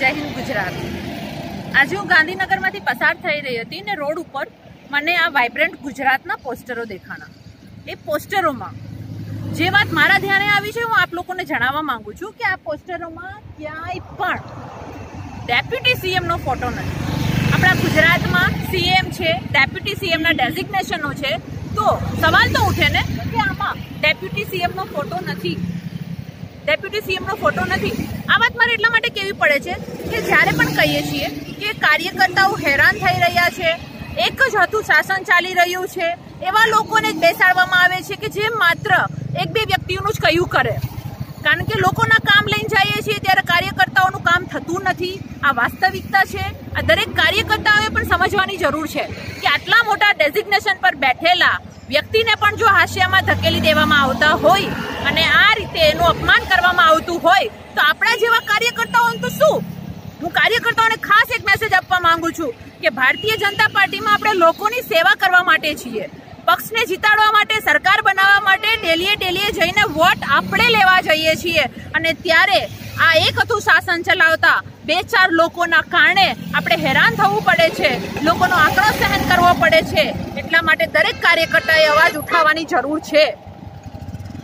જય હિન્દ ગુજરાત. આજે હું ગાંધીનગરમાંથી પસાર થઈ રહી હતી ને રોડ ઉપર મને આ વાઇબ્રન્ટ ગુજરાતના પોસ્ટરો દેખાણા. એ પોસ્ટરોમાં જે વાત મારા ધ્યાને આવી છે, હું આપ લોકોને જણાવવા માંગુ છું કે આ પોસ્ટરોમાં ક્યાંય પણ ડેપ્યુટી સીએમનો ફોટો નથી. આપણા ગુજરાતમાં સીએમ છે, ડેપ્યુટી સીએમના ડેઝિગ્નેશનો છે, તો સવાલ તો ઉઠે ને કે આમાં ડેપ્યુટી સીએમનો ફોટો નથી. ડેપ્યુટી સીએમનો ફોટો નથી. આ વાત મારે એટલા માટે કેવી પડે છે કે જ્યારે પણ કહીએ છીએ કે કાર્યકર્તાઓ હેરાન થઈ રહ્યા છે, એક જ હતું શાસન ચાલી રહ્યું છે, એવા લોકોને જ બેસાડવામાં આવે છે કે જે માત્ર એક બે વ્યક્તિઓનું જ કહ્યું કરે. કારણ કે લોકોના કામ લઈને જઈએ છીએ ત્યારે કાર્યકર્તાઓનું કામ થતું નથી. આ વાસ્તવિકતા છે. આ દરેક કાર્યકર્તાઓએ પણ સમજવાની જરૂર છે કે આટલા મોટા ડેઝિગ્નેશન પર બેઠેલા વ્યક્તિને પણ જો હાસ્યામાં ધકેલી દેવામાં આવતા હોય અને આ રીતે એનું અપમાન કરવામાં આવતું હોય, તો આપણા જેવા કાર્યકર્તાઓને તો શું? હું કાર્યકર્તાઓને ખાસ એક મેસેજ આપવા માંગુ છું કે ભારતીય જનતા પાર્ટીમાં આપણે લોકોની સેવા કરવા માટે છીએ. પક્ષને જીતાડવા માટે, સરકાર બનાવવા માટે ડેલીએ ટેલીએ જઈને વોટ આપણે લેવા જઈએ છીએ. અને ત્યારે આ એક હતું શાસન ચલાવતા બે ચાર લોકોના કારણે આપણે હેરાન થવું પડે છે. લોકોનો આંકડો સહન કરવો પડે છે. એટલા માટે દરેક કાર્યકર્તાએ અવાજ ઉઠાવવાની જરૂર છે.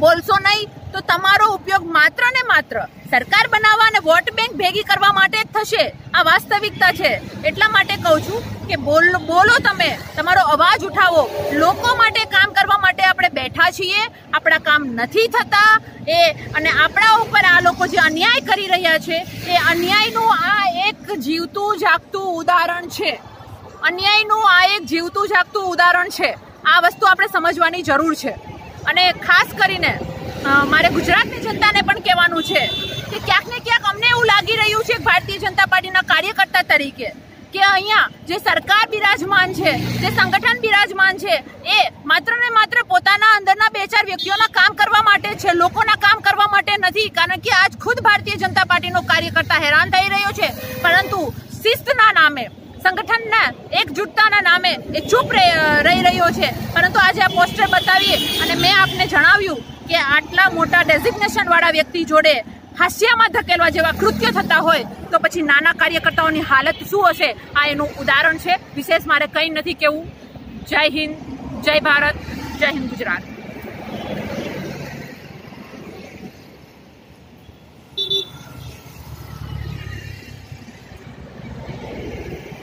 બોલશો નહીં તો તમારો ઉપયોગ માત્ર ને માત્ર સરકાર બનાવવા અને વોટ બેંક ભેગી કરવા માટે જ થશે. આ વાસ્તવિકતા છે. એટલા માટે કહું છું કે બોલ, બોલો તમે. તમારો અવાજ ઉઠાવો લોકો માટે કામ કરવા માટે બેઠા છીએ. આપણા કામ નથી થતા. એ અને આપણા ઉપર આ લોકો જે અન્યાય કરી રહ્યા છે, એ અન્યાયનું આ એક જીવતું જાગતું ઉદાહરણ છે. અન્યાયનું આ એક જીવતું જાગતું ઉદાહરણ છે. આ વસ્તુ આપણે સમજવાની જરૂર છે. અને ખાસ કરીને મારે ગુજરાતની જનતાને પણ કહેવાનું છે કે ક્યાંક ને ક્યાંક અમને એવું લાગી રહ્યું છે ભારતીય જનતા પાર્ટીના કાર્યકર્તા તરીકે કે અહીંયા જે સરકાર બિરાજમાન છે, જે સંગઠન બિરાજમાન છે, એ માત્ર ને માત્ર પોતાના અંદરના બે ચાર વ્યક્તિઓના કામ કરવા માટે છે, લોકોના કામ કરવા માટે નથી, કારણ કે આજ ખુદ ભારતીય જનતા પાર્ટીનો કાર્યકર્તા હેરાન થઈ રહ્યો છે. પરંતુ શિસ્તના નામે, સંગઠનના એકજૂટતાના નામે એ ચૂપ રહી રહ્યો છે. પરંતુ આજે આ પોસ્ટર બતાવીએ અને મેં આપને જણાવ્યું કે આટલા મોટા ડેઝિગ્નેશન વાળા વ્યક્તિ જોડે હાસ્યામાં ધકેલવા જેવા કૃત્ય થતા હોય તો પછી નાના કાર્યકર્તાઓની હાલત શું હશે? આ એનું ઉદાહરણ છે. વિશેષ મારે કંઈ નથી કેવું જય હિન્દ, જય ભારત, જય હિન્દ ગુજરાત.